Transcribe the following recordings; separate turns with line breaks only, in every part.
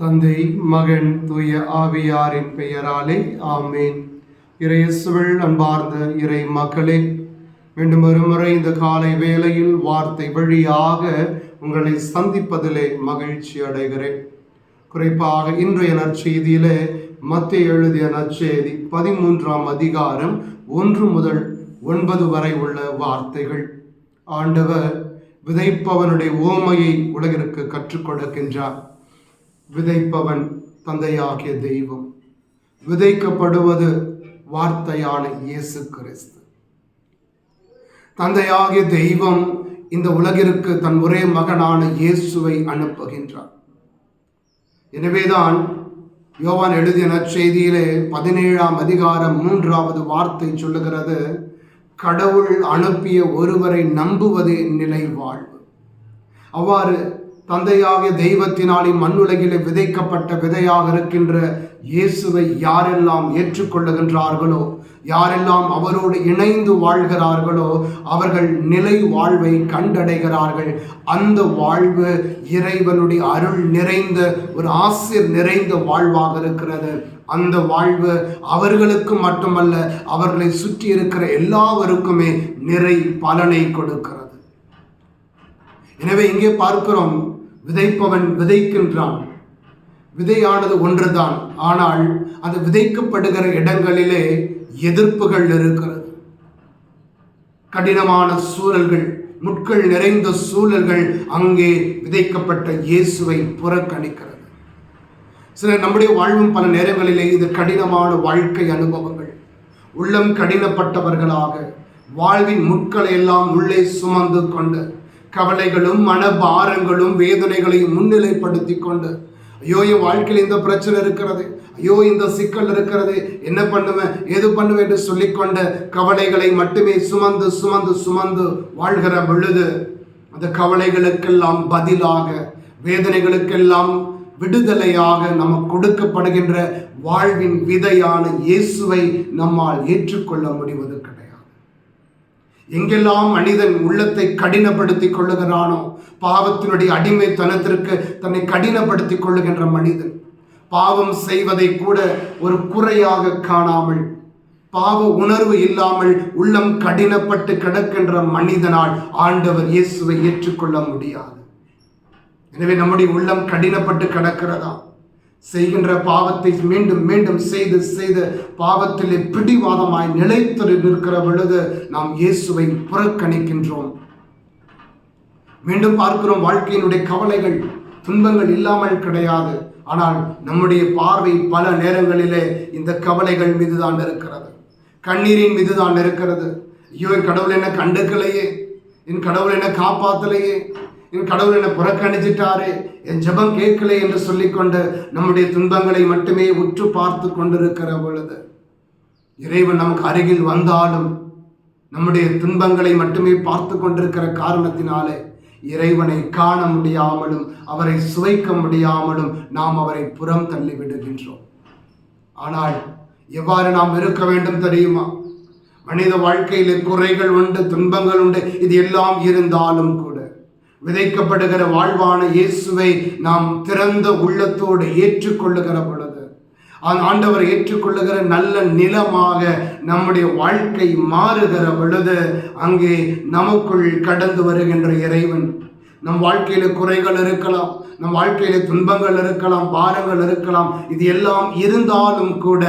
தந்தை மகன் தூய ஆவியாரின் பெயராலே ஆமேன். இறையசுவள் அன்பார்ந்த இறை மக்களே மீண்டும் ஒருமுறை இந்த காலை வேளையில் வார்த்தை வழியாக உங்களை சந்திப்பதிலே மகிழ்ச்சி அடைகிறேன். குறிப்பாக இன்றைய நற்செய்தியிலே மத்திய எழுதிய நற்செய்தி பதிமூன்றாம் அதிகாரம் ஒன்று முதல் ஒன்பது வரை உள்ள வார்த்தைகள். ஆண்டவர் விதைப்பவனுடைய ஓமையை உலகிற்கு கற்றுக் கொடுக்கின்றார் விதைப்பவன் தந்தையாகிய தெய்வம். விதைக்கப்படுவது வார்த்தையான இயேசு கிறிஸ்து. தந்தையாகிய தெய்வம் இந்த உலகிற்கு தன் ஒரே மகனான இயேசுவை அனுப்புகின்றார். எனவேதான் யோவான் எழுதிய நற்செய்தியிலே பதினேழாம் அதிகாரம் மூன்றாவது வார்த்தை சொல்லுகிறது கடவுள் அனுப்பிய ஒருவரை நம்புவதே நிலை வாழ்வு. அவ்வாறு தந்தையாகிய தெய்வத்தினாலே மண்ணுலகிலே விதைக்கப்பட்ட விதையாக இருக்கின்ற இயேசுவை யாரெல்லாம் ஏற்றுக்கொள்ளுகின்றார்களோ யாரெல்லாம் அவரோடு இணைந்து வாழ்கிறார்களோ அவர்கள் நிலை வாழ்வை கண்டடைகிறார்கள். அந்த வாழ்வு இறைவனுடைய அருள் நிறைந்த ஒரு ஆசிர் நிறைந்த வாழ்வாக இருக்கிறது. அந்த வாழ்வு அவர்களுக்கு மட்டுமல்ல அவர்களை சுற்றி இருக்கிற எல்லாவருக்குமே நிறை பலனை கொடுக்கிறது. எனவே இங்கே பார்க்கிறோம் விதைப்பவன் விதைக்கின்றான். விதையானது ஒன்றுதான். ஆனால் அது விதைக்கப்படுகிற இடங்களிலே எதிர்ப்புகள் இருக்கிறது. கடினமான சூழல்கள் முட்கள் நிறைந்த சூழல்கள் அங்கே விதைக்கப்பட்ட இயேசுவை புறக்கணிக்கிறது. சில நம்முடைய வாழ்வும் பல நேரங்களிலே இது கடினமான வாழ்க்கை அனுபவங்கள். உள்ளம் கடினப்பட்டவர்களாக வாழ்வின் முட்களை எல்லாம் உள்ளே சுமந்து கொண்டு கவலைகளும் மனபாரங்களும் வேதனைகளையும் முன்னிலைப்படுத்தி கொண்டு ஐயோ என் வாழ்க்கையில் இந்த பிரச்சனை இருக்கிறது. ஐயோ இந்த சிக்கல் இருக்கிறது. என்ன பண்ணுவேன்? எது பண்ணுவேன் என்று சொல்லிக்கொண்ட கவலைகளை மட்டுமே சுமந்து சுமந்து சுமந்து வாழ்கிற பொழுது அந்த கவலைகளுக்கெல்லாம் பதிலாக வேதனைகளுக்கெல்லாம் விடுதலையாக நமக்கு கொடுக்கப்படுகின்ற வாழ்வின் விதையான இயேசுவை நம்மால் ஏற்றுக்கொள்ள முடிவது கிடையாது. எங்கெல்லாம் மனிதன் உள்ளத்தை கடினப்படுத்திக் கொள்ளுகிறானோ பாவத்தினுடைய அடிமைத்தனத்திற்கு தன்னை கடினப்படுத்திக் கொள்ளுகின்ற மனிதன். பாவம் செய்வதை கூட ஒரு குறையாக காணாமல் பாவ உணர்வு இல்லாமல் உள்ளம் கடினப்பட்டு கிடக்கின்ற மனிதனால் ஆண்டவர் இயேசுவை ஏற்றுக்கொள்ள முடியாது. எனவே நம்முடைய உள்ளம் கடினப்பட்டு கிடக்கிறதா? செய்கின்ற பாவத்தை மீண்டும் மீண்டும் செய்து செய்து பாவத்திலே பிடிவாதமாய் நிலைத்து நிற்கிற பொழுது நாம் இயேசுவை புறக்கணிக்கின்றோம். மீண்டும் பார்க்கிறோம் வாழ்க்கையினுடைய கவலைகள் துன்பங்கள் இல்லாமல் கிடையாது. ஆனால் நம்முடைய பார்வை பல நேரங்களிலே இந்த கவலைகள் மீதுதான் இருக்கிறது. கண்ணீரின் மீதுதான் இருக்கிறது. ஐயோ என் கடவுள் என்ன கண்டுக்கலையே. என் கடவுள் என்ன காப்பாத்தலையே. என் கடவுள் என்ன புறக்கணிச்சிட்டாரே என் ஜெபம் கேட்கலை என்று சொல்லிக்கொண்டு நம்முடைய துன்பங்களை மட்டுமே உற்று பார்த்து கொண்டிருக்கிற பொழுது இறைவன் நமக்கு அருகில் வந்தாலும் நம்முடைய துன்பங்களை மட்டுமே பார்த்து கொண்டிருக்கிற காரணத்தினாலே இறைவனை காண முடியாமலும் அவரை சுவைக்க முடியாமலும் நாம் அவரை புறம் தள்ளி விடுகின்றோம். ஆனால் எவ்வாறு நாம் இருக்க வேண்டும் தெரியுமா? மனித வாழ்க்கையிலே குறைகள் உண்டு துன்பங்கள் உண்டு இது எல்லாம் இருந்தாலும் கூட விதைக்கப்படுகிற வாழ்வான இயேசுவை நாம் திறந்த உள்ளத்தோடு ஏற்றுக்கொள்ளுகிற பொழுது அந்த ஏற்றுக்கொள்ளுகிற நல்ல நிலமாக நம்முடைய வாழ்க்கை மாறுகிற பொழுது அங்கே நமக்குள் கடந்து வருகின்ற இறைவன். நம் வாழ்க்கையில குறைகள் இருக்கலாம் நம் வாழ்க்கையில துன்பங்கள் இருக்கலாம் பாரங்கள் இருக்கலாம் இது எல்லாம் இருந்தாலும் கூட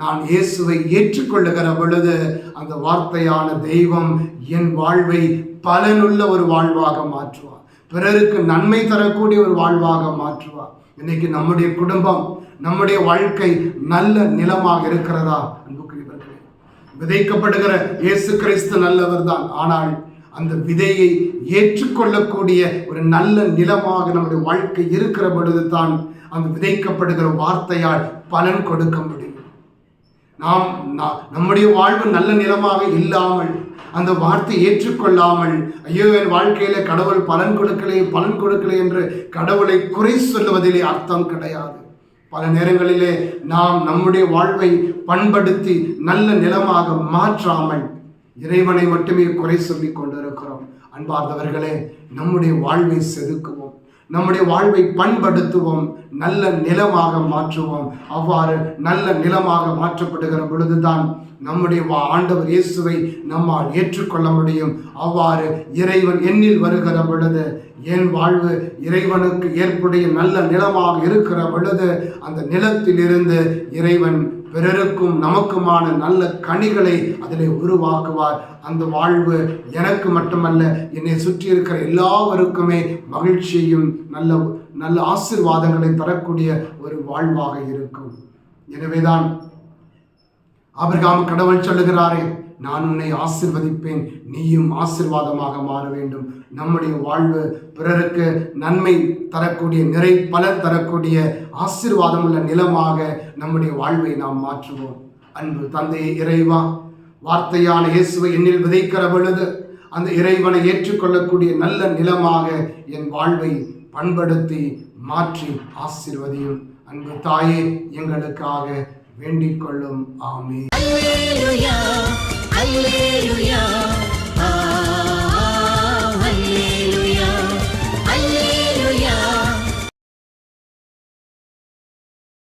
நான் இயேசுவை ஏற்றுக்கொள்ளுகிற பொழுது அந்த வார்த்தையான தெய்வம் என் வாழ்வை பலனுள்ள ஒரு வாழ்வாக மாற்றுவார். பிறருக்கு நன்மை தரக்கூடிய ஒரு வாழ்வாக மாற்றுவார். இன்னைக்கு நம்முடைய குடும்பம் நம்முடைய வாழ்க்கை நல்ல நிலமாக இருக்கிறதா? அன்புக்குரியவர்களே விதைக்கப்படுகிற இயேசு கிறிஸ்து நல்லவர் தான். ஆனால் அந்த விதையை ஏற்றுக்கொள்ளக்கூடிய ஒரு நல்ல நிலமாக நம்முடைய வாழ்க்கை இருக்கிற பொழுது தான் அந்த விதைக்கப்படுகிற வார்த்தையால் பலன் கொடுக்க முடியும். நாம் நம்முடைய வாழ்வு நல்ல நிலமாக இல்லாமல் அந்த வார்த்தை ஏற்றுக்கொள்ளாமல் ஐயோ என் வாழ்க்கையில கடவுள் பலன் கொடுக்கலே பலன் கொடுக்கலே என்று கடவுளை குறை சொல்லுவதிலே அர்த்தம் கிடையாது. பல நேரங்களிலே நாம் நம்முடைய வாழ்வை பண்படுத்தி நல்ல நிலமாக மாற்றாமல் இறைவனை மட்டுமே குறை சொல்லிக் கொண்டிருக்கிறோம். அன்பார்ந்தவர்களே நம்முடைய வாழ்வை செதுக்குவோம். நம்முடைய வாழ்வை பண்படுத்துவோம் நல்ல நிலமாக மாற்றுவோம். அவ்வாறு நல்ல நிலமாக மாற்றப்படுகிற பொழுதுதான் நம்முடைய வா- ஆண்டவர் இயேசுவை நம்மால் ஏற்றுக்கொள்ள முடியும். அவ்வாறு இறைவன் எண்ணில் வருகிற பொழுது என் வாழ்வு இறைவனுக்கு ஏற்புடைய நல்ல நிலமாக இருக்கிற பொழுது அந்த நிலத்திலிருந்து இறைவன் பிறருக்கும் நமக்குமான நல்ல கனிகளை அதிலே உருவாக்குவார். அந்த வாழ்வு எனக்கு மட்டுமல்ல என்னை சுற்றி இருக்கிற எல்லாவருக்குமே மகிழ்ச்சியும் நல்ல நல்ல ஆசீர்வாதங்களை தரக்கூடிய ஒரு வாழ்வாக இருக்கும். எனவேதான் ஆபிரகாம் கடவுள் சொல்லுகிறாரே நான் உன்னை ஆசிர்வதிப்பேன். நீயும் ஆசிர்வாதமாக மாற வேண்டும். நம்முடைய வாழ்வு பிறருக்கு நன்மை தரக்கூடிய நிறை பலர் தரக்கூடிய ஆசிர்வாதம் உள்ள நிலமாக நம்முடைய வாழ்வை நாம் மாற்றுவோம். அன்பு தந்தை இறைவா வார்த்தையான இயேசுவை என்னில் விதைக்கிற பொழுது அந்த இறைவனை ஏற்றுக்கொள்ளக்கூடிய நல்ல நிலமாக என் வாழ்வை பண்படுத்தி மாற்றி ஆசிர்வதியும். அன்பு தாயே எங்களுக்காக வேண்டிக் கொள்ளும். ஆமே
Hallelujah.